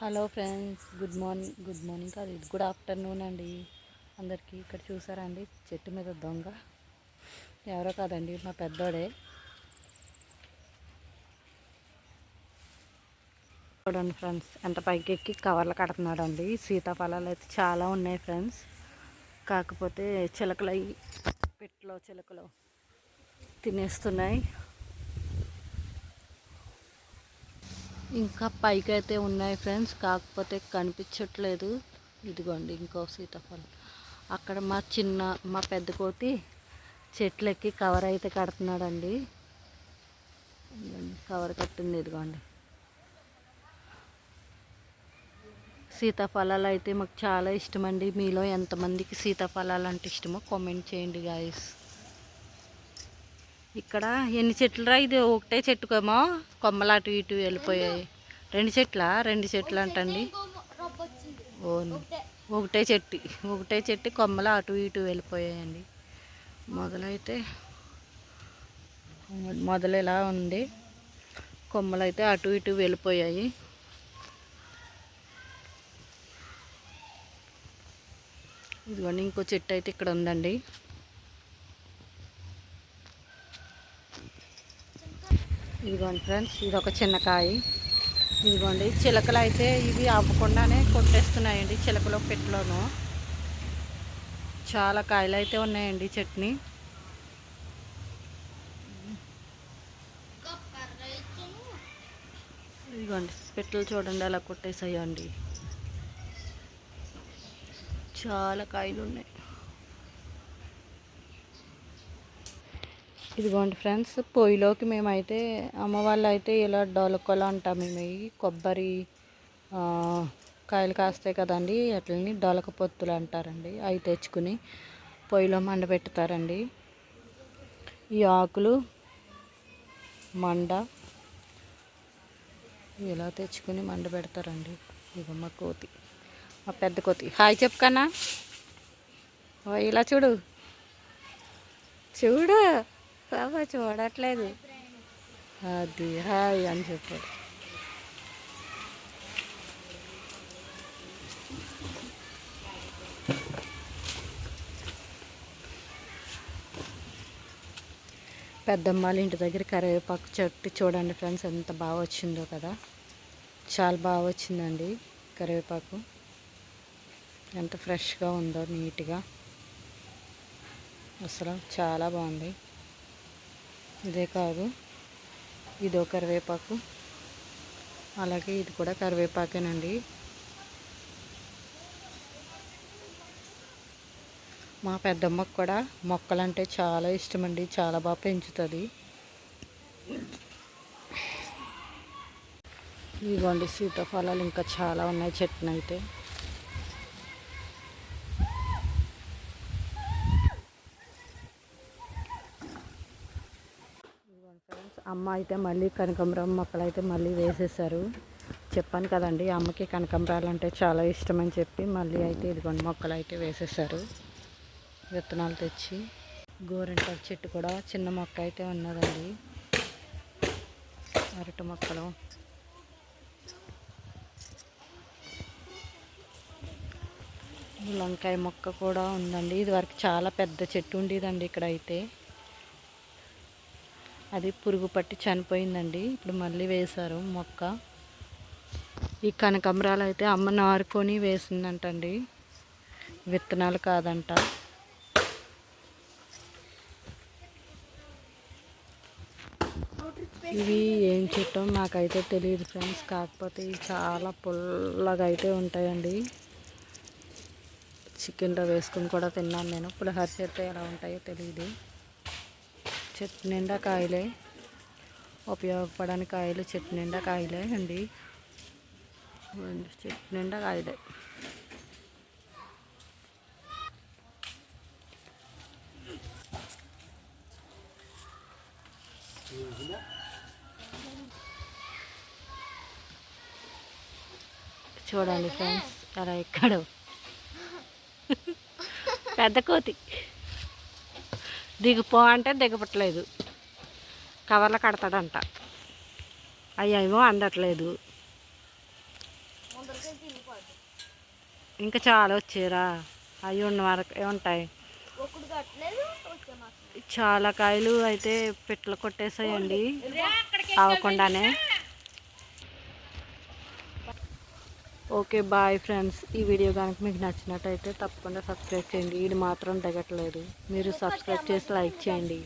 Hello friends good morning good morning కాదు ఇది good afternoon అండి. అందరికీ ఇక్కడ చూసారా అండి? చెట్టు మీద దొంగ. ఎవరో కాదండి మా పెద్దోడే. చూడండి ఫ్రెండ్స్ ఎంత పైకి ఎక్కి కవర్లు కడుతున్నాడు అండి సీతాఫలాలు అయితే చాలా ఉన్నాయి ఫ్రెండ్స్. కాకపోతే చిలకలు అవి పెట్లో చిలకలు తినేస్తున్నాయి. ఇంకా పైకి అయితే ఉన్నాయి ఫ్రెండ్స్ కాకపోతే కనిపించట్లేదు. ఇదిగోండి ఇంకో సీతాఫలం. అక్కడ మా చిన్న మా పెద్ద కోతి చెట్లెక్కి కవర్ అయితే కడుతున్నాడండి. కవర్ కట్టింది ఇదిగోండి. సీతాఫలాలు అయితే మాకు చాలా ఇష్టం అండి మీలో ఎంతమందికి సీతాఫలాలు అంటే ఇష్టమో కామెంట్ చేయండి గాయస్ ఇక్కడ ఎన్ని చెట్లురా? ఇది ఒకటే చెట్టుకేమో కొమ్మలు అటు ఇటు వెళ్ళిపోయాయి. రెండు చెట్ల? రెండు చెట్లు అంటండి. ఓను. ఒకటే చెట్టు. ఒకటే చెట్టు కొమ్మలు అటు ఇటు వెళ్ళిపోయాయండి. మొదలైతే మొదలు ఇలా ఉంది? కొమ్మలు అయితే అటు ఇటు వెళ్ళిపోయాయి. ఇదిగోండి ఇంకో చెట్టు అయితే ఇక్కడ ఉందండి. ఇదిగోండి ఫ్రెండ్స్ ఇది ఒక చిన్న కాయ. ఇదిగోండి చిలకలు అయితే ఇవి అవ్వకుండానే కొట్టేస్తున్నాయండి చిలకలో పెట్టులోను. చాలా కాయలు అయితే ఉన్నాయండి చట్నీ. ఇదిగోండి పెట్టలు చూడండి అలా కొట్టేసాయండి చాలా కాయలు ఉన్నాయి ఇదిగోండి ఫ్రెండ్స్ పొయ్యిలోకి మేమైతే అమ్మ వాళ్ళు అయితే ఇలా డొలకొల అంటాం మేము. కొబ్బరి కాయలు కాస్తాయి కదండి అట్లని డొలక పొత్తులు అంటారండి. అవి తెచ్చుకుని పొయ్యిలో మండబెట్టుతారండి ఈ ఆకులు మండ ఇలా తెచ్చుకుని మండబెడతారండి పెడతారండి మా కోతి మా పెద్ద కోతి. హాయ్ చెప్పుకన్నా. ఇలా చూడు. చూడు. బాబా చూడట్లేదు. అది హాయ్ అని చెప్పాడు. పెద్దమ్మ వాళ్ళ ఇంటి దగ్గర కరివేపాకు చెట్టు చూడండి ఫ్రెండ్స్ ఎంత బాగా వచ్చిందో కదా. చాలా బాగా వచ్చిందండి కరివేపాకు. ఎంత ఫ్రెష్గా ఉందో నీట్గా. అసలు చాలా బాగుంది. ఇదే కాదు. ఇదో కరివేపాకు. అలాగే ఇది కూడా కరివేపాకేనండి. మా పెద్దమ్మకు కూడా మొక్కలంటే చాలా ఇష్టమండి. చాలా బాగా పెంచుతుంది. ఇదిగోండి సీతాఫలాలు ఇంకా చాలా ఉన్నాయి చెట్టునైతే అయితే ఇదిగోండి ఫ్రెండ్స్ అమ్మ అయితే మళ్ళీ కనకాంబరం మొక్కలు అయితే మళ్ళీ వేసేసారు చెప్పాను కదండి అమ్మకి కనకాంబరాలు అంటే చాలా ఇష్టం అని చెప్పి మళ్ళీ అయితే ఇదిగోండి మొక్కలు అయితే వేసేసారు విత్తనాలు తెచ్చి గోరింటాకు చెట్టు కూడా చిన్న మొక్క అయితే ఉన్నదండి. అరటి మొక్కలు. వంకాయ మొక్క కూడా ఉందండి. ఇది వరకు చాలా పెద్ద చెట్టు ఉండేదండి ఇక్కడ అయితే అది పురుగు పట్టి చనిపోయిందండి. ఇప్పుడు మళ్ళీ వేశారు మొక్క. ఈ కనకాంబరాలు అయితే అమ్మ నారుకొని వేసిందంటండి. విత్తనాలు కాదంట. ఇవి ఏం చెట్టో నాకైతే తెలియదు ఫ్రెండ్స్. కాకపోతే ఇవి చాలా పుల్లగా అయితే ఉంటాయండి. చికెన్లో వేసుకుని కూడా తిన్నాను నేను. పులిహోర చేస్తే ఎలా ఉంటాయో తెలియదు. చెట్టు నిండా కాయలే. ఉపయోగపడని కాయలు చెట్టు నిండా కాయలే అండి. చెట్టు నిండా కాయలే. చూడండి ఫ్రెండ్స్ అలా ఎక్కడో. పెద్ద కోతి. దిగిపో అంటే దిగపట్లేదు కవర్లో కడతాడంట. అయ్యేమో అందట్లేదు. ఇంకా చాలా వచ్చారా అవి ఉన్న వరకు ఉంటాయి. చాలా కాయలు అయితే పిట్టలు కొట్టేసాయండి. అవ్వకుండానే. Okay bye friends. ఈ వీడియో కనుక మీకు నచ్చినట్టయితే తప్పకుండా సబ్స్క్రైబ్ చేయండి. ఇది మాత్రం దిగట్లేదు. మీరు సబ్స్క్రైబ్ చేసి లైక్ చేయండి.